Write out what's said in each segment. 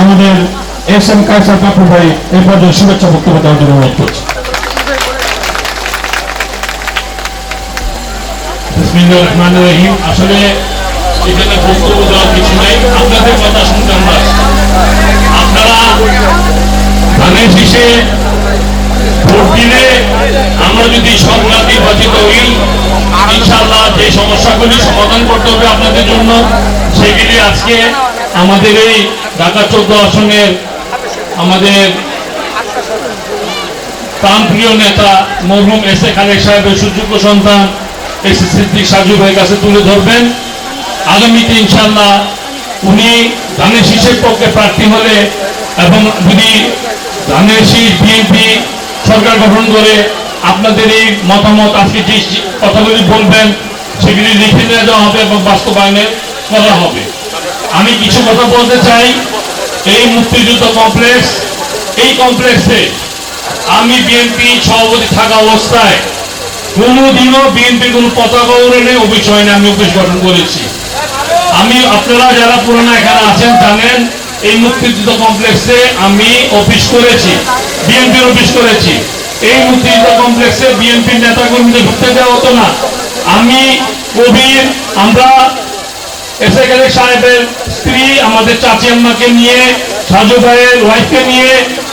আমাদের S M Kaiser Kapoor ভাই এই পর্যায়ে শুভেচ্ছা বক্তব্য দেওয়ার জন্য অনুরোধ করছি। আসলে এখানে বক্তব্য দেওয়ার কিছু নাই। আপনাদের কথা শুনতে আমরা আপনারা ধানের শীষে ভোট দিলে আমরা যদি সরকার নির্বাচিত হই, ইনশাআল্লাহ যে সমস্যাগুলি সমাধান করতে হবে আপনাদের জন্য, সেগুলি আজকে আমাদের এই ঢাকা চোদ্দ আসনের আমাদের প্রাণপ্রিয় নেতা মরহুম এস এ খালেক সাহেবের সুযোগ্য সন্তান এস এ সিদ্দিক সাজু ভাইয়ের কাছে তুলে ধরবেন। আগামীতে ইনশাল্লাহ উনি ধানের শীষের পক্ষে প্রার্থী হলে এবং যদি ধানের শীষ বিএনপি সরকার গঠন করে আপনাদের এই মতামত আজকে যে কথাগুলি বলবেন, সেগুলি লিখে নিয়ে যাওয়া হবে এবং বাস্তবায়নে করা হবে। আমি কিছু কথা বলতে চাই। এই মুক্তিযুদ্ধ কমপ্লেক্স এই কমপ্লেক্সে আমি বিএনপি সভাপতি থাকা অবস্থায় কোনোদিনও বিএনপি কোনো পতাকা উড়ে হয়নি আমি অফিস গঠন করেছি। আমি, আপনারা যারা পুরোনো এখানে আছেন জানেন, এই মুক্তিযুদ্ধ কমপ্লেক্সে আমি অফিস করেছি বিএনপির অফিস করেছি। এই মুক্তিযুদ্ধ কমপ্লেক্সে বিএনপির নেতা কর্মীদের ঢুকতে দেওয়া হতো না। আমি কবির আমরা এসে সাহেবের স্ত্রী, আমাদের চাচি আম্মাকে নিয়ে, সাজু ভাইয়ের ওয়াইফকে নিয়ে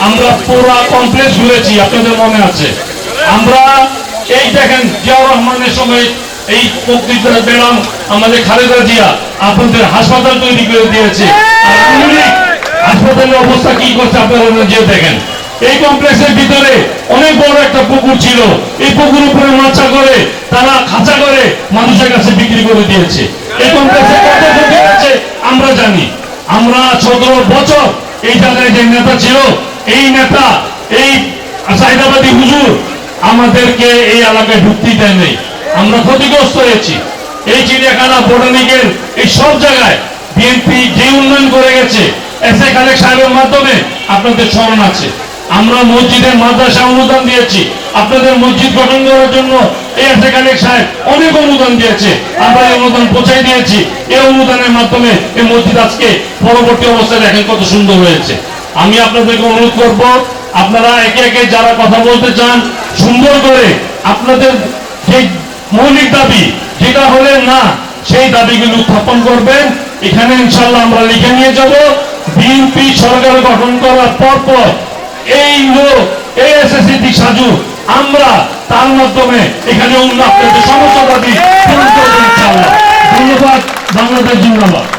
আমরা পুরো কমপ্লেক্স ঘুরেছি, আপনাদের মনে আছে? আমরা এই দেখেন, জিয়াউর রহমানের সময় এই বক্তৃতা পেলাম আমাদের খালেদা জিয়া আপনাদের হাসপাতাল তৈরি করে দিয়েছে। হাসপাতালের অবস্থা কি করছে আপনারা যে দেখেন। এই কমপ্লেক্সের ভিতরে অনেক বড় একটা পুকুর ছিল। এই পুকুর উপরে মাছা করে, তারা খাঁচা করে মানুষের কাছে বিক্রি করে দিয়েছে। এই কমপ্লেক্সে কত ক্ষতি হয়েছে আমরা জানি। আমরা সতেরো বছর এই জায়গায় যে নেতা ছিল, এই নেতা, এই সাইদাবাদী হুজুর আমাদেরকে এই এলাকায় ঢুকতে দেয় নেই। আমরা ক্ষতিগ্রস্ত হয়েছি। এই চিড়িয়াখানা, বোটানিকের এই সব জায়গায় বিএনপি যে উন্নয়ন করে গেছে, এস এ খালেক সাহেবের মাধ্যমে আপনাদের স্মরণ আছে। আমরা মসজিদের মাদ্রাসা অনুদান দিয়েছি। আপনাদের মসজিদ গঠন করার জন্য অনেক অনুদান দিয়েছে। আমরা এই অনুদান পৌঁছাই দিয়েছি। এই অনুদানের মাধ্যমে এই মসজিদ আজকে পরবর্তী অবস্থায় দেখেন কত সুন্দর হয়েছে। আমি আপনাদেরকে অনুরোধ করব, আপনারা একে একে যারা কথা বলতে চান, সুন্দর করে আপনাদের যে মৌলিক দাবি, যেটা হলে না, সেই দাবিগুলো উত্থাপন করবেন। এখানে ইনশাল্লাহ আমরা লিখে নিয়ে যাব। বিএনপি সরকার গঠন করার পর পর এই লোক এই সাজু। আমরা তার মাধ্যমে এখানে করব ইনশাল্লাহ ধন্যবাদ বাংলাদেশ জিন্দাবাদ।